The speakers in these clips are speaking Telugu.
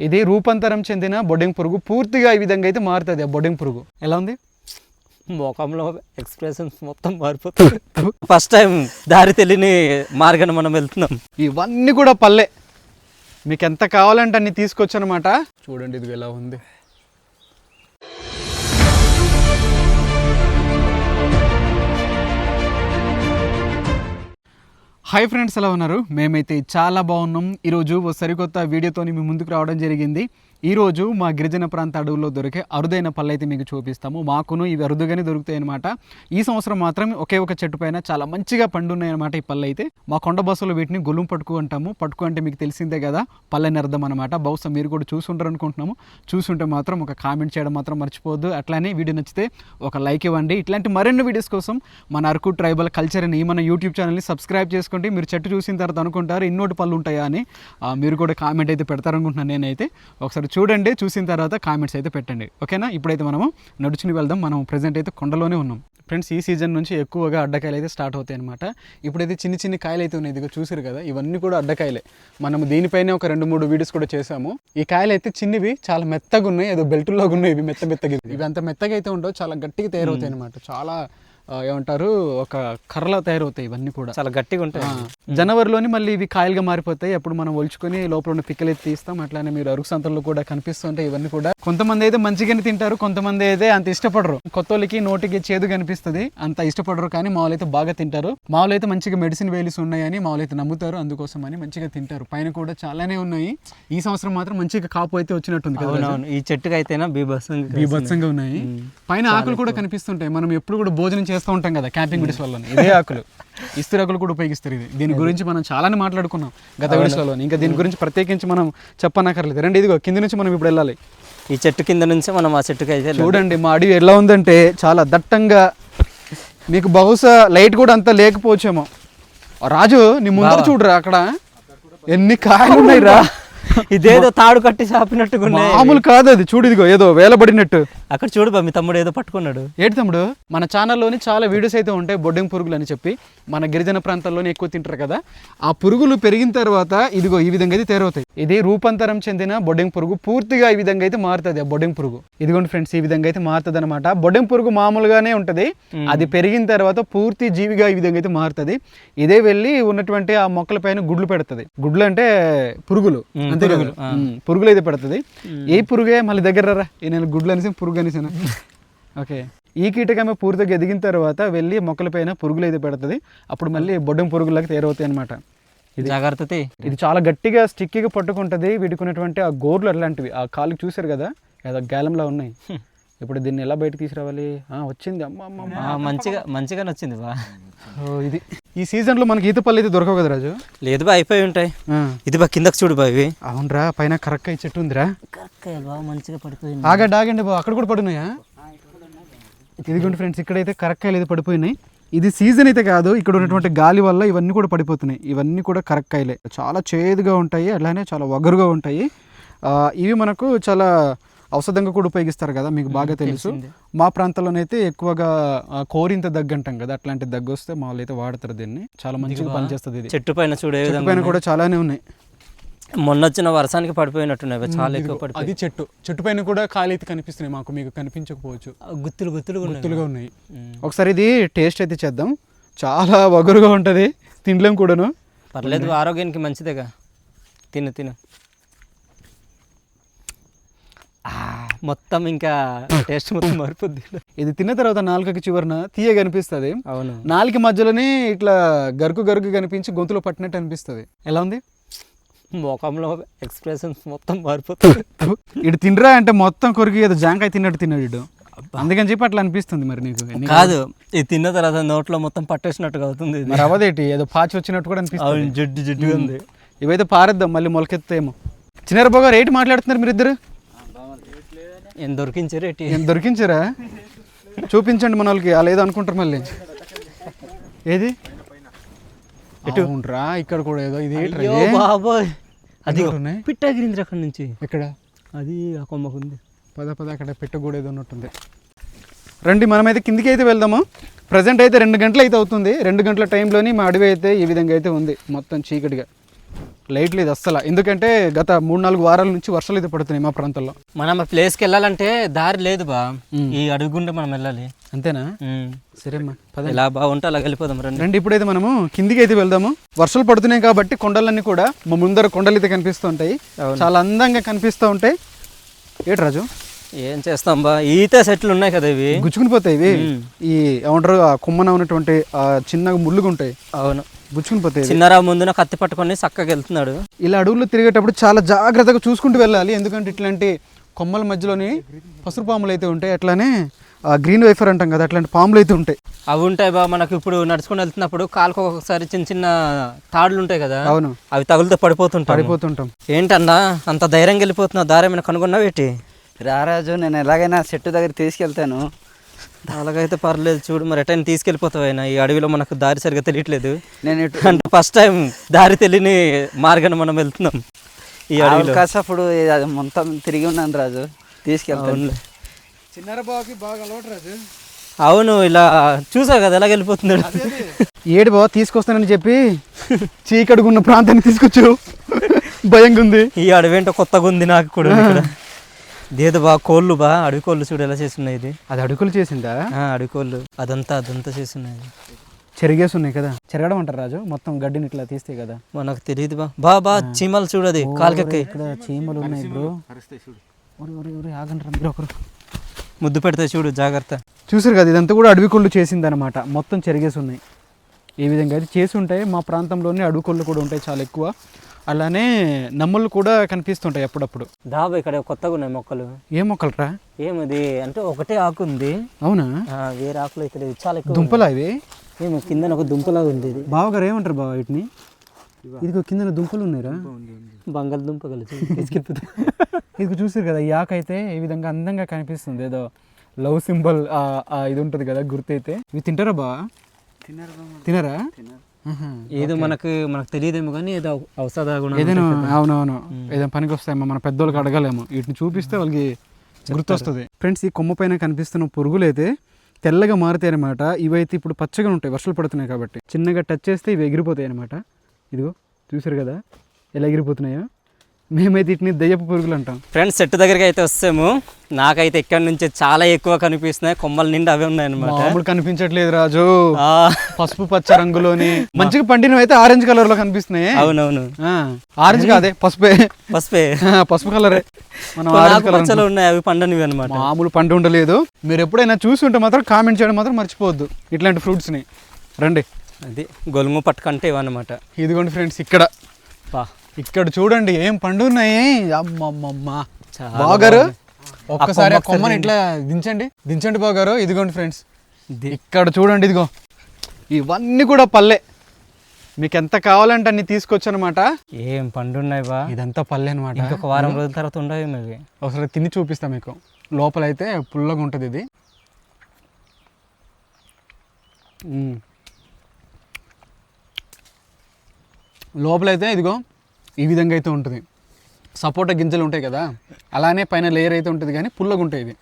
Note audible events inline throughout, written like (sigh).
ఇది రూపాంతరం చెందిన బొడ్డింగ్ పురుగు. పూర్తిగా ఈ విధంగా అయితే మారుతుంది ఆ బొడ్డింగ్ పురుగు. ఎలా ఉంది? ముఖంలో ఎక్స్ప్రెషన్స్ మొత్తం మారిపోతుంది. ఫస్ట్ టైం దారి తెలియని మార్గాన్ని మనం వెళ్తున్నాం. ఇవన్నీ కూడా పల్లె. మీకు ఎంత కావాలంటే అన్ని తీసుకొచ్చనమాట. చూడండి ఇది ఎలా ఉంది. హాయ్ ఫ్రెండ్స్ ఎలా ఉన్నారు? మేమైతే చాలా బాగున్నాం. ఈరోజు ఓ సరికొత్త వీడియోతోని మీ ముందుకు రావడం జరిగింది. ఈరోజు మా గిరిజన ప్రాంత అడవుల్లో దొరికే అరుదైన పళ్ళు అయితే మీకు చూపిస్తాము. మాకును ఇవి అరుదుగానే దొరుకుతాయి అనమాట ఈ సంవత్సరం మాత్రం ఒకే ఒక చెట్టు పైన చాలా మంచిగా పండున్నాయి అనమాట ఈ పళ్ళు అయితే మా కొండ బస్సులో వీటిని గొలుం పట్టుకు అంటాము. పట్టుకు అంటే మీకు తెలిసిందే కదా పళ్ళని అర్థం అనమాట బహుశా మీరు కూడా చూసుంటారు అనుకుంటున్నాము. చూసుంటే మాత్రం ఒక కామెంట్ చేయడం మాత్రం మర్చిపోవద్దు. అట్లానే వీడియో నచ్చితే ఒక లైక్ ఇవ్వండి. ఇట్లాంటి మరిన్ని వీడియోస్ కోసం మన అరకు ట్రైబల్ కల్చర్ అని మన యూట్యూబ్ ఛానల్ని సబ్స్క్రైబ్ చేసుకోండి. మీరు చెట్టు చూసిన తర్వాత అనుకుంటారు ఇన్నోటి పళ్ళు ఉంటాయా అని మీరు కూడా కామెంట్ అయితే పెడతారనుకుంటున్నాను నేనైతే. ఒకసారి చూడండి చూసిన తర్వాత కామెంట్స్ అయితే పెట్టండి. ఓకేనా? ఇప్పుడైతే మనము నడుచుని వెళ్దాం. మనం ప్రజెంట్ అయితే కొండలోనే ఉన్నాం. ఫ్రెండ్స్ ఈ సీజన్ నుంచి ఎక్కువగా అడ్డకాయలు అయితే స్టార్ట్ అవుతాయి అనమాట ఇప్పుడైతే చిన్ని చిన్ని కాయలు అయితే ఉన్నాయి. ఇదిగో చూసారు కదా? ఇవన్నీ కూడా అడ్డకాయలే. మనం దీనిపైనే ఒక రెండు మూడు వీడియోస్ కూడా చేసాము ఈ కాయలు అయితే చిన్నవి చాలా మెత్తగా ఉన్నాయి. ఏదో బెల్టులాగా ఉన్నాయి. ఇవి మెత్త మెత్తగా. ఇవి అంత మెత్తగా అయితే ఉండవు. చాలా గట్టిగా తయారవుతాయి అనమాట చాలా ఏమంటారు ఒక కర్రలా తయారవుతాయి ఇవన్నీ కూడా. చాలా గట్టిగా ఉంటాయి జనవరిలోని మళ్ళీ ఇవి కాయలుగా మారిపోతాయి. అప్పుడు మనం ఒలుచుకొని లోపల ఉన్న పిక్కలు తీస్తాం. అట్లానే మీరు అరుగు సంతల్లో కూడా కనిపిస్తుంటాయి ఇవన్నీ కూడా. కొంతమంది అయితే మంచిగానే తింటారు కొంతమంది అయితే అంత ఇష్టపడరు. కొత్త వాళ్ళకి నోటికి చేదు కనిపిస్తుంది. అంత ఇష్టపడరు కానీ మామూలు అయితే బాగా తింటారు. మామూలు అయితే మంచిగా మెడిసిన్ వేలిస్ ఉన్నాయని మామూలు అయితే నమ్ముతారు. అందుకోసం అని మంచిగా తింటారు. పైన కూడా చాలానే ఉన్నాయి. ఈ సంవత్సరం మాత్రం మంచిగా కాపు అయితే వచ్చినట్టుంది కదా ఈ చెట్టుకి అయితేనా బీభత్సంగా బీభత్సంగా ఉన్నాయి. పైన ఆకులు కూడా కనిపిస్తుంటాయి. మనం ఎప్పుడు కూడా భోజనం చేస్తూ ఉంటాం కదా క్యాంపింగ్ విడిస్ వల్ల ఇదే ఆకులు. ఇస్తిరాకులు కూడా ఉపయోగిస్తారు ఇది. దీని గురించి మనం చాలానే మాట్లాడుకున్నాం గత విడిస్లలో ఇంకా దీని గురించి ప్రత్యేకించి మనం చెప్పనక్కర్లేదు. రండి ఇదిగో కింద నుంచి మనం ఇప్పుడు వెళ్ళాలి. ఈ చెట్టు కింద నుంచి మనం ఆ చెట్టుకి అయితే. చూడండి మా అడవి ఎలా ఉందంటే చాలా దట్టంగా. మీకు బహుశా లైట్ కూడా అంత లేకపోవచ్చేమో. రాజు నీ ముందర చూడరా అక్కడ. ఎన్ని కాయలు ఉన్నాయి రా (laughs) ఇదేదో తాడు కట్టి చాపినట్టుగా మామూలు కాదు అది. చూడు ఇదిగో ఏదో వేలబడినట్టు. అక్కడ చూడు బా, మీ తమ్ముడు ఏదో పట్టుకున్నాడు. ఏంటి తమ్ముడు? మన ఛానల్లోని చాలా వీడియోస్ అయితే ఉంటాయి బొడ్డెం పురుగులు అని చెప్పి. మన గిరిజన ప్రాంతాల్లోనే ఎక్కువ తింటారు కదా. ఆ పురుగులు పెరిగిన తర్వాత ఇదిగో ఈ విధంగా అయితే తయారవుతాయి. ఇది రూపాంతరం చెందిన బొడ్డెం పురుగు. పూర్తిగా ఈ విధంగా అయితే మారుతుంది ఆ బొడ్డెం పురుగు. ఇదిగోండి ఫ్రెండ్స్ ఈ విధంగా అయితే మారుతుంది అనమాట బొడ్డెం పురుగు మామూలుగానే ఉంటది. అది పెరిగిన తర్వాత పూర్తి జీవిగా ఈ విధంగా అయితే మారుతుంది. ఇదే వెళ్ళి ఉన్నటువంటి ఆ మొక్కల పైన గుడ్లు పెడుతుంది. గుడ్లు అంటే పురుగులు. పురుగులు అయితే పెడుతుంది. ఏ పురుగే? మళ్ళీ దగ్గర రా నేను గుడ్లు అనేసి పురుగు అనేసాను. ఓకే. ఈ కీటకమే పూర్తిగా ఎదిగిన తర్వాత వెళ్ళి మొక్కలపైన పురుగులు అయితే పెడుతుంది. అప్పుడు మళ్ళీ బొడ్డం పురుగులకు తయారవుతాయి అనమాట జాగ్రత్త తీ. ఇది చాలా గట్టిగా స్టిక్కిగా పట్టుకుంటుంది. వీటికి ఉన్నటువంటి ఆ గోర్లు అట్లాంటివి. ఆ కాలుకి చూసారు కదా? ఏదో గాలంలా ఉన్నాయి. ఇప్పుడు దీన్ని ఎలా బయట తీసుకురావాలి? ఆ, వచ్చింది. అమ్మ మంచిగా మంచిగా నచ్చింది బా. ఇది. ఈ సీజన్లో మనకి ఈత పళ్ళు అయితే దొరకవు కదా రాజు? లేదు బా అయిపోయి ఉంటాయి. ఇది బా కిందకి చూడు బా ఇవి. అవునరా పైన కరక్కాయ చెట్టు ఉందిరా. మంచిగా పడిపోయింది ఆగండి ఆగండి బాబు అక్కడ కూడా పడున్నాయా? ఇదిగోండి ఫ్రెండ్స్ ఇక్కడైతే కరక్కాయలు అయితే పడిపోయినాయి. ఇది సీజన్ అయితే కాదు ఇక్కడ ఉన్నటువంటి గాలి వల్ల ఇవన్నీ కూడా పడిపోతున్నాయి. ఇవన్నీ కూడా కరక్కాయలే. చాలా చేదుగా ఉంటాయి అలానే చాలా వగరుగా ఉంటాయి. ఆ, ఇవి మనకు చాలా ఔషధంగా కూడా ఉపయోగిస్తారు కదా మీకు బాగా తెలుసు. మా ప్రాంతంలోనైతే ఎక్కువగా కోరింత దగ్గు అంటాం కదా అట్లాంటి దగ్గు వస్తే మామూలు అయితే వాడతారు దీన్ని. చాలా మంచిగా పనిచేస్తుంది ఇది. చెట్టు పైన చూడు పైన కూడా చాలానే ఉన్నాయి. మొన్న వచ్చిన వర్షానికి పడిపోయినట్టున్నాయి చాలా ఎక్కువ పడిపోయి. అది చెట్టు. చెట్టు పైన కూడా కాలు అయితే కనిపిస్తున్నాయి మాకు మీకు కనిపించకపోవచ్చు. గుత్తులు గుత్తులు గుర్తులుగా ఉన్నాయి. ఒకసారి ఇది టేస్ట్ అయితే చేద్దాం. చాలా వగరుగా ఉంటుంది తినలేం కూడాను. పర్లేదు ఆరోగ్యానికి మంచిదేగా. తిను తిను. మొత్తం ఇంకా టేస్ట్ మొత్తం మారిపోద్ది. ఇది తిన్న తర్వాత నాలుకకి చివరన తీయగా అనిపిస్తుంది. అవును. నాలుక మధ్యలోనే ఇట్లా గరుకు గరుకు కనిపించి గొంతులో పట్టినట్టు అనిపిస్తుంది. ఎలా ఉంది? ముఖంలో ఎక్స్ప్రెషన్స్ మొత్తం మారిపోతుంది ఇటు తినరా అంటే మొత్తం కొరికి ఏదో జాంకాయ తిన్నట్టు తిన్నాడు ఇటు అందుకని చెప్పి అట్లా అనిపిస్తుంది మరి నీకు. కాదు ఇది తిన్న తర్వాత నోట్లో మొత్తం పట్టేసినట్టుగా అవుతుంది మరి అవదేటి ఏదో పాచి వచ్చినట్టు కూడా అనిపిస్తుంది. జడ్డు జడ్డుగా ఉంది. ఇవైతే పారేద్దాం మళ్ళీ మొలకెత్తేమో చిన్నారబాబు గారు ఏంటి మాట్లాడుతున్నారు మీరిద్దరు? ఏం ఏం దొరికించారా? చూపించండి మన వాళ్ళకి వాళ్ళు ఏదో అనుకుంటారు మళ్ళీ. ఏది? అవునరా ఇక్కడ కూడా ఏదో ఇది? బాబోయ్. అది? పిట్ట ఎగిరింది అక్కడ నుంచి. ఎక్కడ? అది ఆ కొమ్మకుంది పద పద అక్కడ పెట్ట కూడా ఏదో ఉన్నట్టుంది. రండి మనమైతే కిందికి అయితే వెళ్దాము. ప్రజెంట్ అయితే రెండు గంటలు అయితే అవుతుంది. రెండు గంటల టైంలోని మా అడవి అయితే ఈ విధంగా అయితే ఉంది మొత్తం చీకటిగా. లైట్ లేదు అస్సలు. ఎందుకంటే గత మూడు నాలుగు వారాల నుంచి వర్షాలు అయితే పడుతున్నాయి మా ప్రాంతంలో. మనం ఆ ప్లేస్కి వెళ్ళాలంటే దారి లేదు బా. ఈ అడుగు గుండా మనం వెళ్ళాలి. అంతేనా. సరేమ్మా పద ఎలా బాగుంటే అలా వెళ్ళిపోదాం రండి. రండి ఇప్పుడైతే మనము కిందికి అయితే వెళ్దాము. వర్షాలు పడుతున్నాయి కాబట్టి కొండలన్నీ కూడా మా ముందర కొండలు అయితే కనిపిస్తూ ఉంటాయి. చాలా అందంగా కనిపిస్తూ ఉంటాయి. ఏటి రాజు? ఏం చేస్తాం బా? ఈత సెట్లు ఉన్నాయి కదా ఇవి. గుచ్చుకుని పోతాయి ఇవి. ఈ ఏమంటారు ఆ కొమ్మన ఉన్నటువంటి ఆ చిన్న ముళ్ళుగా ఉంటాయి అవును. గుచ్చుకుని పోతాయి ఇవి. చిన్నరావు ముందున కత్తి పట్టుకొని చక్కగా వెళ్తున్నాడు. ఇలా అడవుల్లో తిరిగేటప్పుడు చాలా జాగ్రత్తగా చూసుకుంటూ వెళ్ళాలి. ఎందుకంటే ఇట్లాంటి కొమ్మల మధ్యలోని పసురు పాములు అయితే ఉంటాయి. అట్లానే ఆ గ్రీన్ వైఫర్ అంటాం కదా అట్లాంటి పాములు అయితే ఉంటాయి. అవి ఉంటాయి బా మనకు ఇప్పుడు నడుచుకుని వెళ్తున్నప్పుడు కాలుకు ఒక్కొక్కసారి చిన్న చిన్న తాడులు ఉంటాయి కదా అవును. అవి తగులుతూ పడిపోతుంటాయి పడిపోతుంటాం. ఏంటన్నా అంత ధైర్యంగా వెళ్ళిపోతున్నావు దారి ఏమైనా కనుగొన్నావు ఏంటి రారాజు నేను ఎలాగైనా చెట్టు దగ్గర తీసుకెళ్తాను. అలాగైతే పర్లేదు చూడు. మరి ఎటైనా తీసుకెళ్ళిపోతావు అయినా ఈ అడవిలో మనకు దారి సరిగా తెలియట్లేదు. నేను ఇటు అంటే ఫస్ట్ టైం దారి తెలియని మార్గాన్ని మనం వెళ్తున్నాం ఈ అడవిలో. అది మొత్తం తిరిగి ఉన్నాను రాజు. తీసుకెళ్తాను అవునులే. చిన్నర బాబుకి బాగా అలవాటు రాజు. అవును ఇలా చూసావు కదా ఎలా వెళ్ళిపోతున్నాడు. ఏడు బావ తీసుకొస్తానని చెప్పి చీకడుగున్న ప్రాంతాన్ని తీసుకొచ్చావు. భయంగా ఉంది ఈ అడవి ఏంటో కొత్తగా ఉంది నాకు కూడా ఇదేదో బా కోళ్ళు బా అడవి కోళ్ళు చూడు ఎలా చేస్తున్నాయి ఇది. అది అడుగులు చేసిందా? ఆ, అడవి కోళ్ళు అదంతా అదంతా చేస్తున్నాయి చెరిగేసి ఉన్నాయి కదా? చెరగడం అంటారు రాజు? మొత్తం గడ్డిని ఇట్లా తీస్తే కదా? మనకు తెలియదు బా. బా బా చీమలు చూడది కాలుకెక్కి ఇక్కడ చీమలు ఉన్నాయి బ్రో. ఒరే ఒరే ఒరే ఆగండి రా మీరు ఒకరు. ముద్దు పెడితే చూడు జాగ్రత్త. చూసారు కదా ఇదంతా కూడా అడవి కొళ్ళు చేసిందనమాట మొత్తం చెరిగేసి ఉన్నాయి. ఈ విధంగా అయితే చేసి ఉంటాయి మా ప్రాంతంలోనే అడవి కొళ్ళు కూడా ఉంటాయి చాలా ఎక్కువ. అలానే నమ్మలు కూడా కనిపిస్తుంటాయి అప్పుడప్పుడు. దాబా ఇక్కడ కొత్తగా ఉన్నాయి మొక్కలు. ఏ మొక్కలు రా ఏమది? అంటే ఒకటే ఆకు ఉంది. అవునా? ఆ, వేరే ఆకులు అయితే లేవు. చాలా ఎక్కువ దుంపలా ఇవి? ఏమో కింద ఒక దుంపలాగా ఉంది ఇది. బావగారు ఏమంటారు బావ వీటిని? ఇదిగో కింద దుంపలు ఉన్నాయిరా. బంగాళదుంప కలిసి ఇది చూసారు కదా ఈ ఆకు అయితే ఈ విధంగా అందంగా కనిపిస్తుంది. ఏదో లవ్ సింబల్ ఇది ఉంటుంది కదా గుర్తు అయితే. ఇవి తింటారా బా తినరా. ఏదో మనకు మనకు తెలియదేమో కానీ ఏదో ఔషధ గుణం ఏదైనా అవునవును. ఏదైనా పనికి వస్తాయేమో మన పెద్దోళ్ళకి అడగలేము. వీటిని చూపిస్తే వాళ్ళకి గుర్తొస్తుంది. ఫ్రెండ్స్ ఈ కొమ్మ పైన కనిపిస్తున్న పురుగులు అయితే తెల్లగా మారుతాయి అనమాట ఇవైతే ఇప్పుడు పచ్చగా ఉంటాయి వర్షాలు పడుతున్నాయి కాబట్టి. చిన్నగా టచ్ చేస్తే ఇవి ఎగిరిపోతాయి అనమాట ఇదిగో చూసారు కదా? ఎలా ఎగిరిపోతున్నాయో? మేమైతే వీటిని దయ్యపు పురుగులు అంటాం. ఫ్రెండ్స్ చెట్టు దగ్గరికి అయితే వస్తాము. నాకైతే ఇక్కడ నుంచి చాలా ఎక్కువ కనిపిస్తున్నాయి. కొమ్మల నిండా అవే ఉన్నాయన్నమాట. మామూలు కనిపించట్లేదు రాజు. ఆ, పసుపు పచ్చ రంగులోని. మంచిగా పండినవి అయితే ఆరెంజ్ కలర్లో కనిపిస్తున్నాయి. అవునవును. ఆరెంజ్ కాదే పసుపే. పసుపే. పసుపు కలరే. మనం ఆరెంజ్ నాకు కలర్ ఉన్నాయి అవి పండనివి అనమాట మామూలు పంట ఉండలేదు. మీరు ఎప్పుడైనా చూసి ఉంటే మాత్రం కామెంట్ చేయడం మాత్రం మర్చిపోవద్దు. ఇట్లాంటి ఫ్రూట్స్ని. రండి. అది గొలుము పట్టుకంటే ఇవన్నమాట. ఇదిగోండి ఫ్రెండ్స్ ఇక్కడ. బా. ఇక్కడ చూడండి ఏం పండు ఉన్నాయి అమ్మమ్మమ్మ బాగారు. ఒక్కసారి కొమ్మని ఇట్లా దించండి. దించండి బాగారు ఇదిగోండి ఫ్రెండ్స్ ఇక్కడ చూడండి ఇదిగో. ఇవన్నీ కూడా పల్లె. మీకు ఎంత కావాలంటే అన్ని తీసుకొచ్చనమాట. ఏం పండు ఉన్నాయి బా. ఇదంతా పల్లె అనమాట ఇంకొక వారం రోజుల తర్వాత ఉండవు ఇవి ఒకసారి తిని చూపిస్తా మీకు. లోపల అయితే పుల్లగా ఉంటుంది ఇది. లోపలైతే ఇదిగో ఈ విధంగా అయితే ఉంటుంది. సపోటా గింజలు ఉంటాయి కదా అలానే పైన లేయర్ అయితే ఉంటుంది కానీ పుల్లగా ఉంటాయి ఇది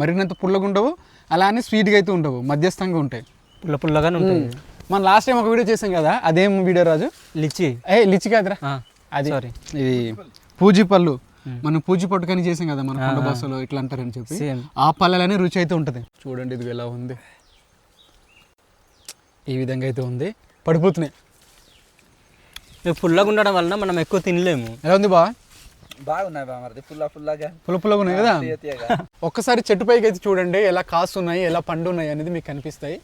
మరినంత పుల్లగా ఉండవు అలానే స్వీట్గా అయితే ఉండవు మధ్యస్థంగా ఉంటాయి. పుల్ల పుల్లగానే ఉంటాయి. మనం లాస్ట్ టైం ఒక వీడియో చేసాం కదా అదేం వీడియో రాజు? లిచ్చి. ఏ లిచి కాదురా. అది సారీ ఇది పూజీ పళ్ళు. మనం పూజీ పట్టుకని చేసాం కదా మన కొండ బస్సులో ఇట్లా అంటారని చెప్పి. ఆ పళ్ళలోనే రుచి అయితే ఉంటుంది. చూడండి ఇది ఎలా ఉంది. ఈ విధంగా అయితే ఉంది. పడిపోతున్నాయి. ఇవి పుల్లగా ఉండడం వలన మనం ఎక్కువ తినలేము. ఎలా ఉంది బా? బాగున్నాయి బా మరి పుల్ల పుల్లగా. పుల్ల పుల్లగా ఉన్నాయి కదా. ఒక్కసారి చెట్టు పైకి అయితే చూడండి ఎలా కాస్తున్నాయి ఎలా పండు ఉన్నాయి అనేది మీకు కనిపిస్తాయి.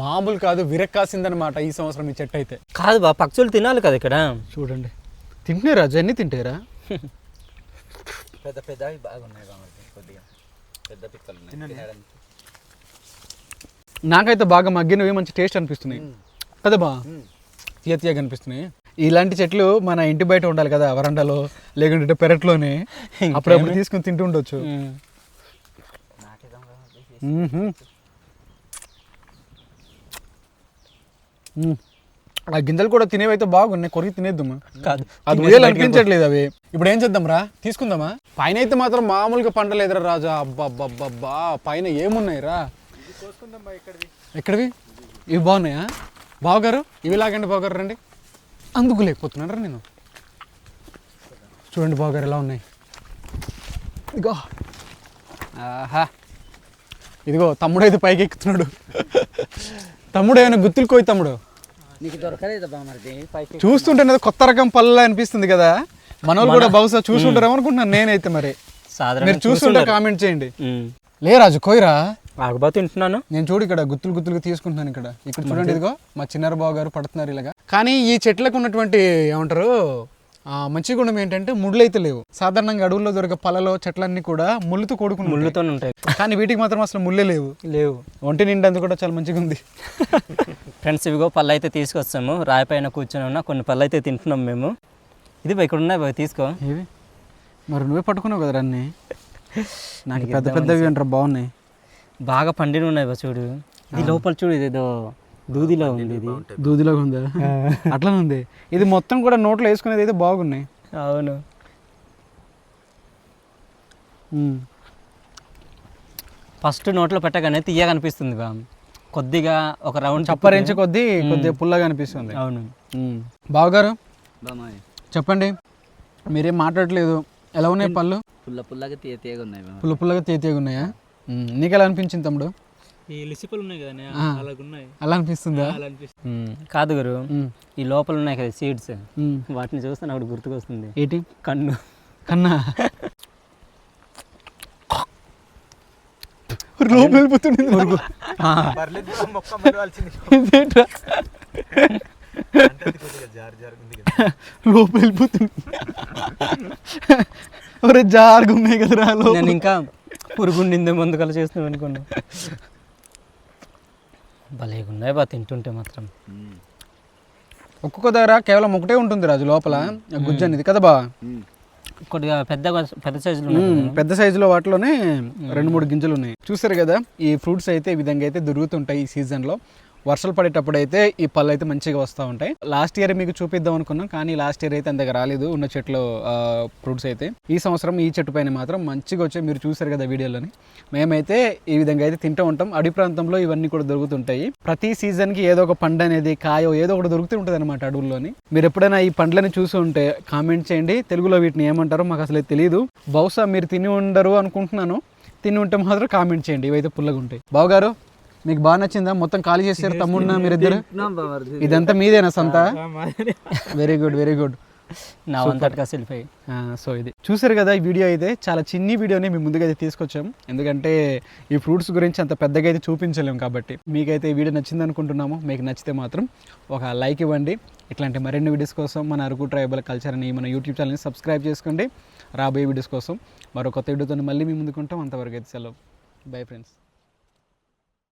మామూలు కాదు విరక్కాసిందనమాట ఈ సంవత్సరం ఈ చెట్టు అయితే. కాదు బా పక్షులు తినాలి కదా ఇక్కడ. చూడండి. తింటున్నారా? జన్ని తింటారా? పెద్ద పెద్దవి బాగున్నాయి కొద్దిగా. పెద్ద పిక్కలు. నాకైతే బాగా మగ్గినవి మంచి టేస్ట్ అనిపిస్తున్నాయి. కదా బా? తీయ తీయగా అనిపిస్తున్నాయి. ఇలాంటి చెట్లు మన ఇంటి బయట ఉండాలి కదా వరండాలో లేకుంటే పెరట్లోనే. అప్పుడప్పుడు తీసుకుని తింటూ ఉండొచ్చు. ఆ గింజలు కూడా తినేవి అయితే బాగున్నాయి కొరికి తినేద్దామా? కాదు. అది ఉయ్యాలి అనిపించట్లేదు అవి. ఇప్పుడు ఏం చేద్దాం రా తీసుకుందామా? పైన అయితే మాత్రం మామూలుగా పంటలేదురా రాజా. అబ్బా పైన ఏమున్నాయి రా ఎక్కడివి? ఇవి బాగున్నాయా? బావగారు ఇవి లాగండి బావగారు రండి. అందుకు లేకపోతున్నారా నేను. చూడండి బావగారు ఎలా ఉన్నాయి. ఇదిగో ఆహా. ఇదిగో తమ్ముడు అయితే పైకి ఎక్కుతున్నాడు. తమ్ముడు ఏమైనా గుత్తులు కోయి తమ్ముడు? నీకు దొరకలేదు చూస్తుంటే కొత్త రకం పళ్ళ అనిపిస్తుంది కదా. మనోళ్ళు కూడా బహుశా చూసుంటారేమో అనుకుంటున్నాను నేనైతే మరి. మీరు చూస్తుంటే కామెంట్ చేయండి. లే రాజు కోయిరా. ఆకుబా తింటున్నాను. నేను చూడు ఇక్కడ గుత్తులు గుత్తులుగా తీసుకుంటున్నాను ఇక్కడ. ఇక్కడ చూడండి ఇదిగో మా చిన్నారు బావ గారు పడుతున్నారు ఇలాగా. కానీ ఈ చెట్లకు ఉన్నటువంటి ఏమంటారు మంచి గుణం ఏంటంటే ముళ్ళు అయితే లేవు. సాధారణంగా అడవుల్లో దొరికే పళ్ళలో చెట్లన్నీ కూడా ముళ్ళుతో కూడుకుని. ముళ్ళుతో ఉంటాయి. కానీ వీటికి మాత్రం అసలు ముళ్ళే లేవు. లేవు. ఒంటి నిండా కూడా చాలా మంచిగా ఉంది. ఫ్రెండ్స్ ఇవిగో పళ్ళు అయితే తీసుకొచ్చాము. రాయి పైన కూర్చొని ఉన్న కొన్ని పళ్ళు అయితే తింటున్నాం మేము. ఇది ఇక్కడ ఉన్నాయి తీసుకో. ఏవి? మరి నువ్వే పట్టుకున్నావు కదా అన్ని? నాకు పెద్ద పెద్దవి అంటారు బాగున్నాయి. బాగా పండిన ఉన్నాయి బా చూడు. ఇది లోపల చూడు ఇది ఏదో దూదిలో ఉంది ఇది దూదిలాగా ఉందా? అట్లానే ఉంది. ఇది మొత్తం కూడా నోట్లో వేసుకునేది అయితే బాగున్నాయి. అవును. ఫస్ట్ నోట్లో పెట్టగానే తీయగా అనిపిస్తుంది బా కొద్దిగా ఒక రౌండ్ చప్పరించి కొద్దీ కొద్దిగా పుల్లగా అనిపిస్తుంది. అవును. బావగారు? బామాయ్ చెప్పండి. మీరేం మాట్లాడట్లేదు. ఎలా ఉన్నాయి పళ్ళు? పుల్ల పుల్లగా తీయ తీయగా ఉన్నాయి. పుల్ల పుల్లగా తీయగా ఉన్నాయా. నీకు ఎలా అనిపించింది తమ్ముడు? ఈ లిసిపలు ఉన్నాయి కదా. అలాగున్నాయి అలా అనిపిస్తుందా అలా అనిపిస్తుంది. కాదు గురు. ఈ లోపల ఉన్నాయి కదా సీడ్స్. వాటిని చూస్తే నాకు గుర్తుకొస్తుంది ఏంటి కన్ను కన్నా లోపు వెళ్ళిపోతుంది పురుగు. ఆ. ఇదేంట్రా? లోపు వెళ్ళిపోతుంది ఒరే జారుగా ఉన్నాయి కదరా. నేను ఇంకా పురుగుండిందే ముందు కల చేస్తున్నాం అనుకున్నా భలే ఉన్నాయి బా తింటుంటే మాత్రం. ఒక్కొక్క దగ్గర కేవలం ఒకటే ఉంటుంది రాజు లోపల గుజ్జు అనేది కదా బా. కొద్దిగా పెద్ద పెద్ద సైజులో. పెద్ద సైజులో వాటిలోనే రెండు మూడు గింజలు ఉన్నాయి చూసారు కదా ఈ ఫ్రూట్స్ అయితే ఈ విధంగా అయితే దొరుకుతుంటాయి ఈ సీజన్లో వర్షాలు పడేటప్పుడు అయితే ఈ పళ్ళు అయితే మంచిగా వస్తూ ఉంటాయి. లాస్ట్ ఇయర్ మీకు చూపిద్దాం అనుకున్నాం కానీ లాస్ట్ ఇయర్ అయితే అంతగా రాలేదు. ఉన్న చెట్లు ఫ్రూట్స్ అయితే. ఈ సంవత్సరం ఈ చెట్టు పైన మాత్రం మంచిగా వచ్చాయి. మీరు చూసారు కదా వీడియోలోని. మేమైతే ఈ విధంగా అయితే తింటూ ఉంటాం. అడవి ప్రాంతంలో ఇవన్నీ కూడా దొరుకుతుంటాయి. ప్రతి సీజన్కి ఏదో ఒక పండు అనేది కాయో ఏదో ఒకటి దొరుకుతూ ఉంటుంది అనమాట అడవుల్లోని. మీరు ఎప్పుడైనా ఈ పండ్లని చూసి ఉంటే కామెంట్ చేయండి. తెలుగులో వీటిని ఏమంటారో మాకు అసలు తెలియదు బహుశా మీరు తిని ఉండరు అనుకుంటున్నాను. తిని ఉంటే మాత్రం కామెంట్ చేయండి. ఇవైతే పుల్లగా ఉంటాయి బావగారు మీకు బాగా నచ్చిందా? మొత్తం ఖాళీ చేశారు తమ్ముడిన మీరిద్దరు. ఇదంతా మీదేనా సంత? వెరీ గుడ్ వెరీ గుడ్ నా వంతటిగా సెల్ఫీ సో ఇది. చూసారు కదా ఈ వీడియో అయితే? చాలా చిన్ని వీడియోని మేము ముందుగా అయితే తీసుకొచ్చాం. ఎందుకంటే ఈ ఫ్రూట్స్ గురించి అంత పెద్దగా అయితే చూపించలేము కాబట్టి. మీకైతే ఈ వీడియో నచ్చింది అనుకుంటున్నాము. మీకు నచ్చితే మాత్రం ఒక లైక్ ఇవ్వండి. ఇట్లాంటి మరిన్ని వీడియోస్ కోసం మన అరకు ట్రైబల్ కల్చర్ అని మన యూట్యూబ్ ఛానల్ని సబ్స్క్రైబ్ చేసుకోండి. రాబోయే వీడియోస్ కోసం మరో కొత్త వీడియోతో మళ్ళీ మీ ముందుకుంటాం అంతవరకు అయితే సెలవు. Bye friends